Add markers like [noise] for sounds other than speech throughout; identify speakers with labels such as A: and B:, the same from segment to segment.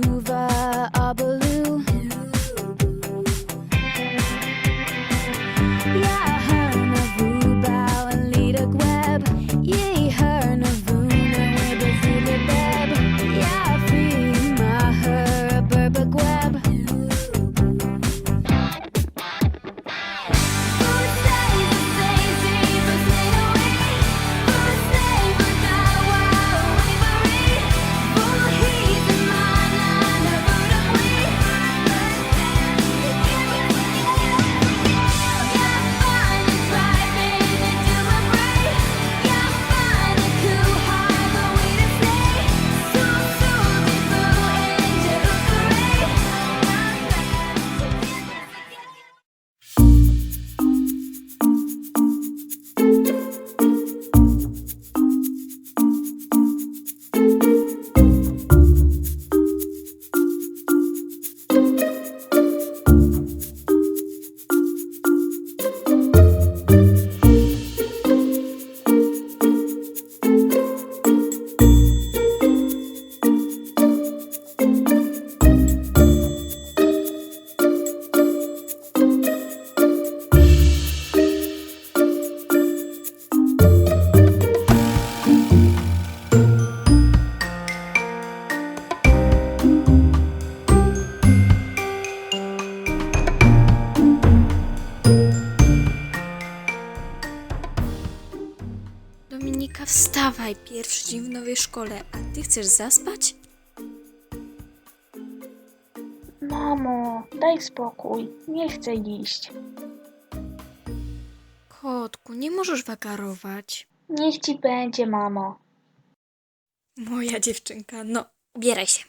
A: to szkole, a ty chcesz zaspać?
B: Mamo, daj spokój. Nie chcę iść.
A: Kotku, nie możesz wagarować.
B: Niech ci będzie, mamo.
A: Moja dziewczynka, no, ubieraj się.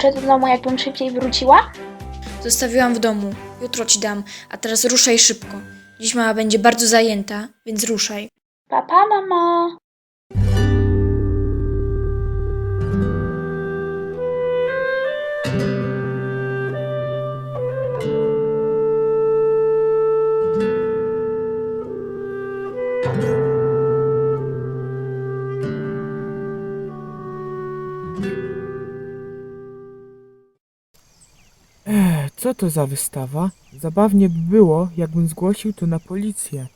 B: Klucze do domu, jakbym szybciej wróciła?
A: Zostawiłam w domu, jutro ci dam, a teraz ruszaj szybko. Dziś mama będzie bardzo zajęta, więc ruszaj.
B: Papa, mamo.
C: Co to za wystawa? Zabawnie by było, jakbym zgłosił to na policję.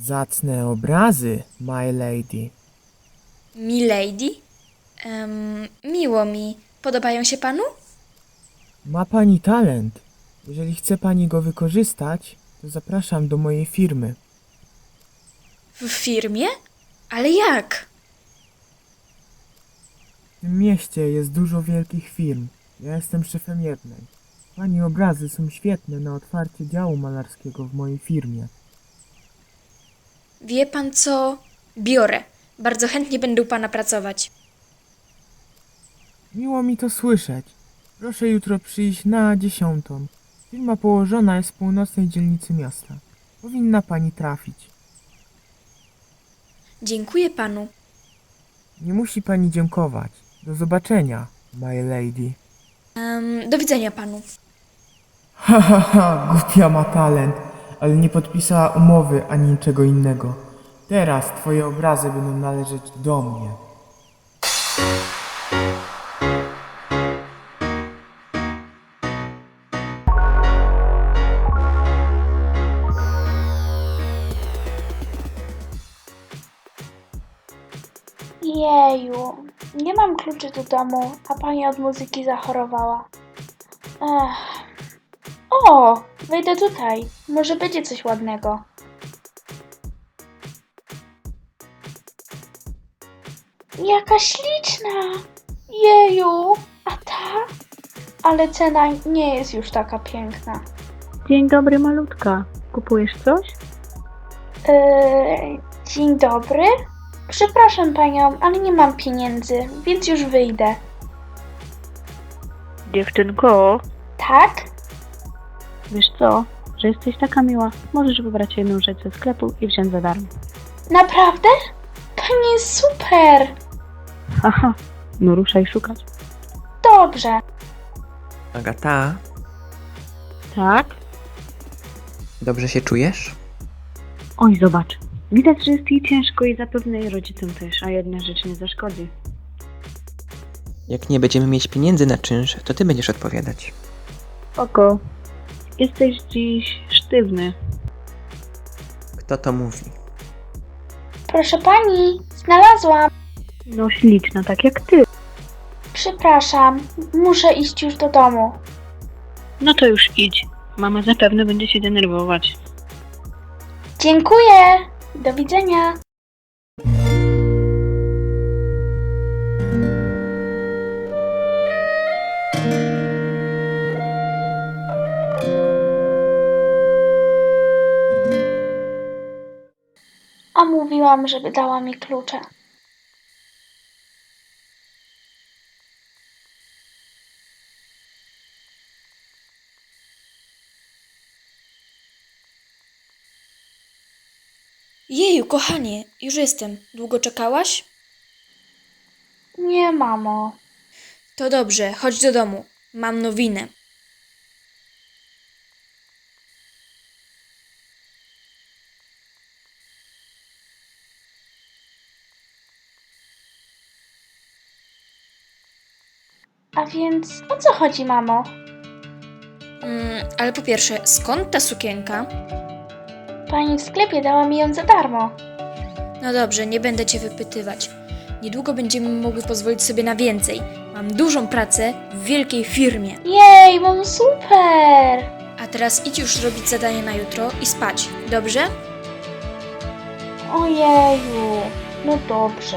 C: Zacne obrazy, my lady.
A: Milady? Um, miło mi. Podobają się panu?
C: Ma pani talent. Jeżeli chce pani go wykorzystać, to zapraszam do mojej firmy.
A: W firmie? Ale jak?
C: W tym mieście jest dużo wielkich firm. Ja jestem szefem jednej. Pani obrazy są świetne na otwarcie działu malarskiego w mojej firmie.
A: Wie pan co? Biorę. Bardzo chętnie będę u pana pracować.
C: Miło mi to słyszeć. Proszę jutro przyjść na dziesiątą. Firma położona jest w północnej dzielnicy miasta. Powinna pani trafić.
A: Dziękuję panu.
C: Nie musi pani dziękować. Do zobaczenia, my lady.
A: Do widzenia panu.
C: Ha ha ha, głupia ma talent, ale nie podpisała umowy ani niczego innego. Teraz twoje obrazy będą należeć do mnie.
B: Kluczy do domu, a pani od muzyki zachorowała. Ech. O, wejdę tutaj. Może będzie coś ładnego. Jaka śliczna! Jeju! A ta? Ale cena nie jest już taka piękna.
D: Dzień dobry, malutka. Kupujesz coś?
B: Eee, dzień dobry. Przepraszam panią, ale nie mam pieniędzy, więc już wyjdę.
D: Dziewczynko,
B: Tak?
D: wiesz co? Że jesteś taka miła. Możesz wybrać jedną rzecz ze sklepu i wziąć za darmo.
B: Naprawdę? Pani jest super!
D: Haha, no ruszaj szukać.
B: Dobrze.
E: Agata,
D: Tak?
E: dobrze się czujesz?
D: Oj, zobacz. Widać, że jest jej ciężko i zapewne jej rodzicom też, a jedna rzecz nie zaszkodzi.
E: Jak nie będziemy mieć pieniędzy na czynsz, to ty będziesz odpowiadać.
D: Oko, jesteś dziś sztywny.
E: Kto to mówi?
B: Proszę pani, znalazłam.
D: No śliczna, tak jak ty.
B: Przepraszam, muszę iść już do domu.
D: No to już idź. Mama zapewne będzie się denerwować.
B: Dziękuję. Do widzenia. A mówiłam, żeby dała mi klucze.
F: Jeju, kochanie, już jestem. Długo czekałaś?
B: Nie, mamo.
F: To dobrze, chodź do domu. Mam nowinę.
B: A więc o co chodzi, mamo?
F: Mm, ale po pierwsze, skąd ta sukienka?
B: Pani w sklepie dała mi ją za darmo.
F: No dobrze, nie będę cię wypytywać. Niedługo będziemy mogły pozwolić sobie na więcej. Mam dużą pracę w wielkiej firmie.
B: Jej, mam super!
F: A teraz idź już robić zadanie na jutro i spać, dobrze?
B: Ojeju, no dobrze.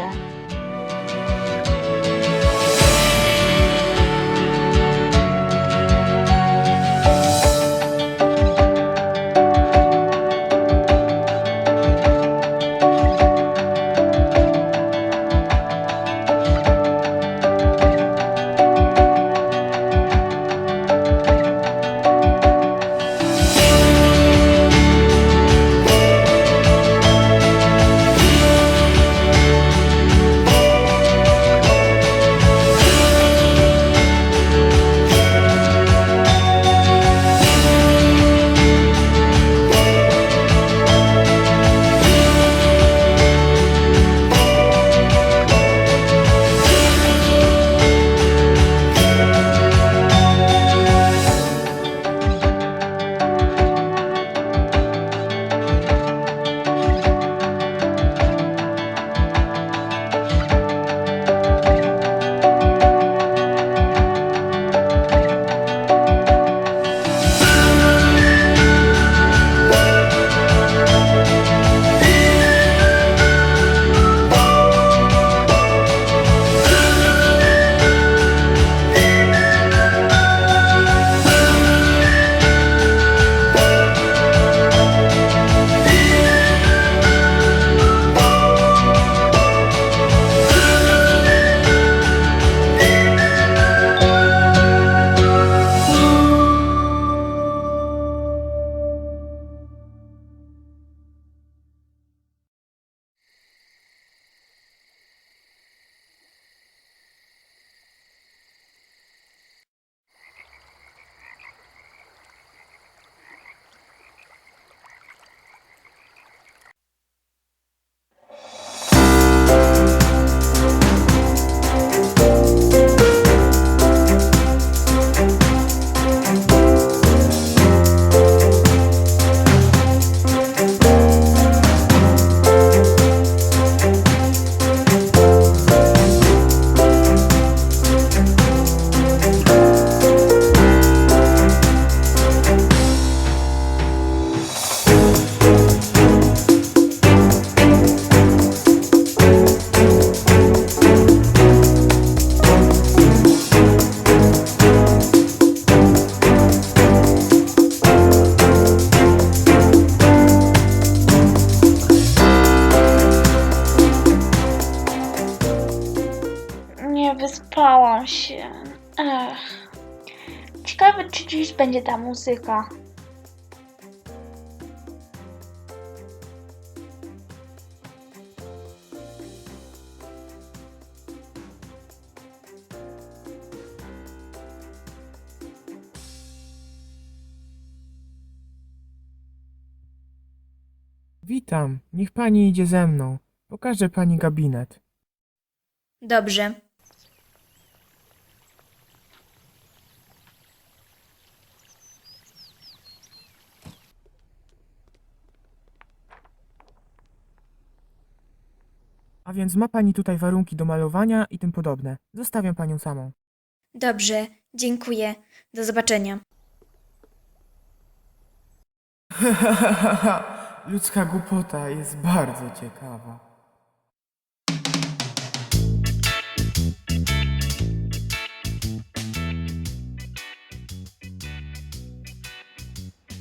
B: Ta muzyka.
C: Witam, niech pani idzie ze mną. Pokażę pani gabinet.
F: Dobrze.
C: Więc ma pani tutaj warunki do malowania i tym podobne. Zostawiam panią samą.
F: Dobrze, dziękuję. Do zobaczenia. [laughs]
C: Ludzka głupota jest bardzo ciekawa.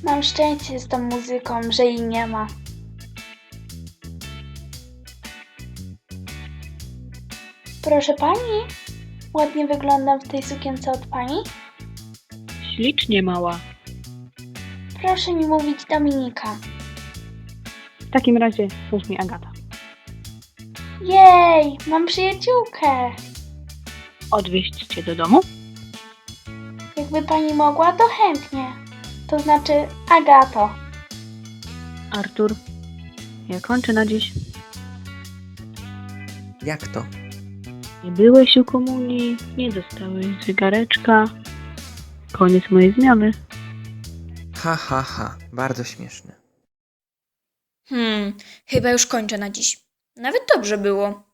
B: Mam szczęście z tą muzyką, że jej nie ma. Proszę pani, ładnie wyglądam w tej sukience od pani?
D: Ślicznie mała.
B: Proszę mi mówić Dominika.
D: W takim razie służ mi Agata.
B: Jej, mam przyjaciółkę.
D: Odwieźć cię do domu?
B: Jakby pani mogła, to chętnie. To znaczy Agato.
D: Artur, ja kończę na dziś.
E: Jak to?
D: Nie byłeś u komunii, nie dostałeś zegareczka. Koniec mojej zmiany.
E: Ha, ha, ha. Bardzo śmieszne.
F: Hmm, chyba już kończę na dziś. Nawet dobrze było.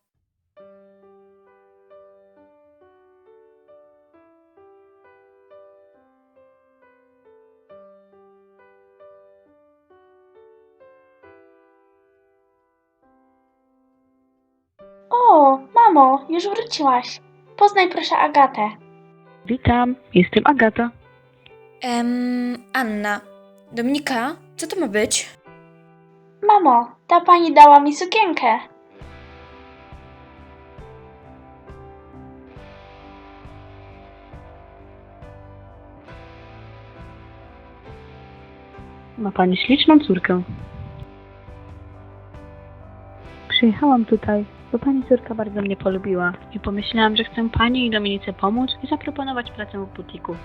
B: Już wróciłaś. Poznaj proszę Agatę.
D: Witam, jestem Agata.
F: Em, Anna. Dominika, co to ma być?
B: Mamo, ta pani dała mi sukienkę.
D: Ma pani śliczną córkę. Przyjechałam tutaj, bo pani córka bardzo mnie polubiła i pomyślałam, że chcę pani i Dominice pomóc i zaproponować pracę w butiku.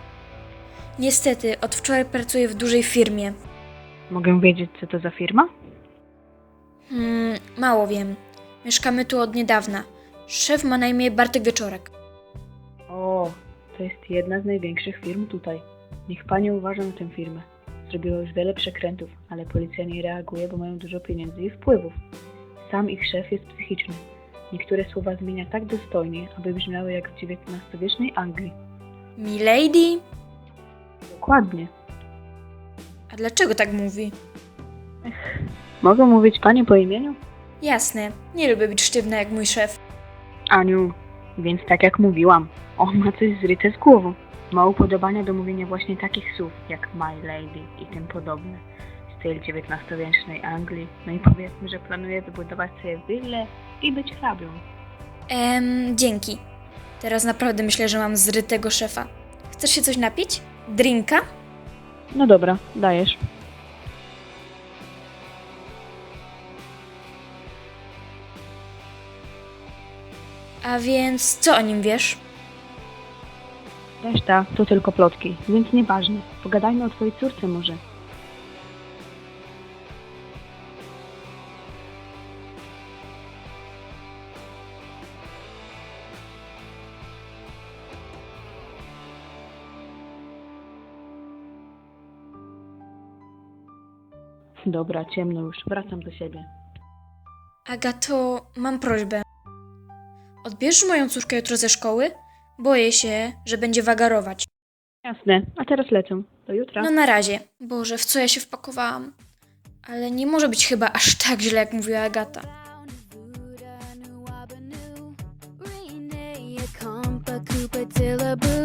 F: Niestety, od wczoraj pracuję w dużej firmie.
D: Mogę wiedzieć, co to za firma?
F: Hmm, mało wiem. Mieszkamy tu od niedawna. Szef ma na imię Bartek Wieczorek.
D: O, to jest jedna z największych firm tutaj. Niech pani uważa na tę firmę. Zrobiła już wiele przekrętów, ale policja nie reaguje, bo mają dużo pieniędzy i wpływów. Sam ich szef jest psychiczny. Niektóre słowa zmienia tak dostojnie, aby brzmiały jak w XIX-wiecznej Anglii.
F: Milady?
D: Dokładnie.
F: A dlaczego tak mówi?
D: Mogę mówić pani po imieniu?
F: Jasne, nie lubię być sztywna jak mój szef.
D: Aniu, więc tak jak mówiłam, on ma coś zryte z głową. Ma upodobania do mówienia właśnie takich słów jak my lady i tym podobne. Styl XIX-wiecznej Anglii. No i powiedzmy, że planuje wybudować sobie willę i być hrabią.
F: Em, dzięki. Teraz naprawdę myślę, że mam zrytego szefa. Chcesz się coś napić? Drinka?
D: No dobra, dajesz.
F: A więc co o nim wiesz?
D: Reszta to tylko plotki, więc nieważne. Pogadajmy o twojej córce może. Dobra, ciemno już, wracam do siebie.
F: Agato, mam prośbę. Odbierzesz moją córkę jutro ze szkoły? Boję się, że będzie wagarować.
D: Jasne, a teraz lecę. Do jutra.
F: No na razie. Boże, w co ja się wpakowałam? Ale nie może być chyba aż tak źle, jak mówiła Agata.
A: Cooper Tillaboo.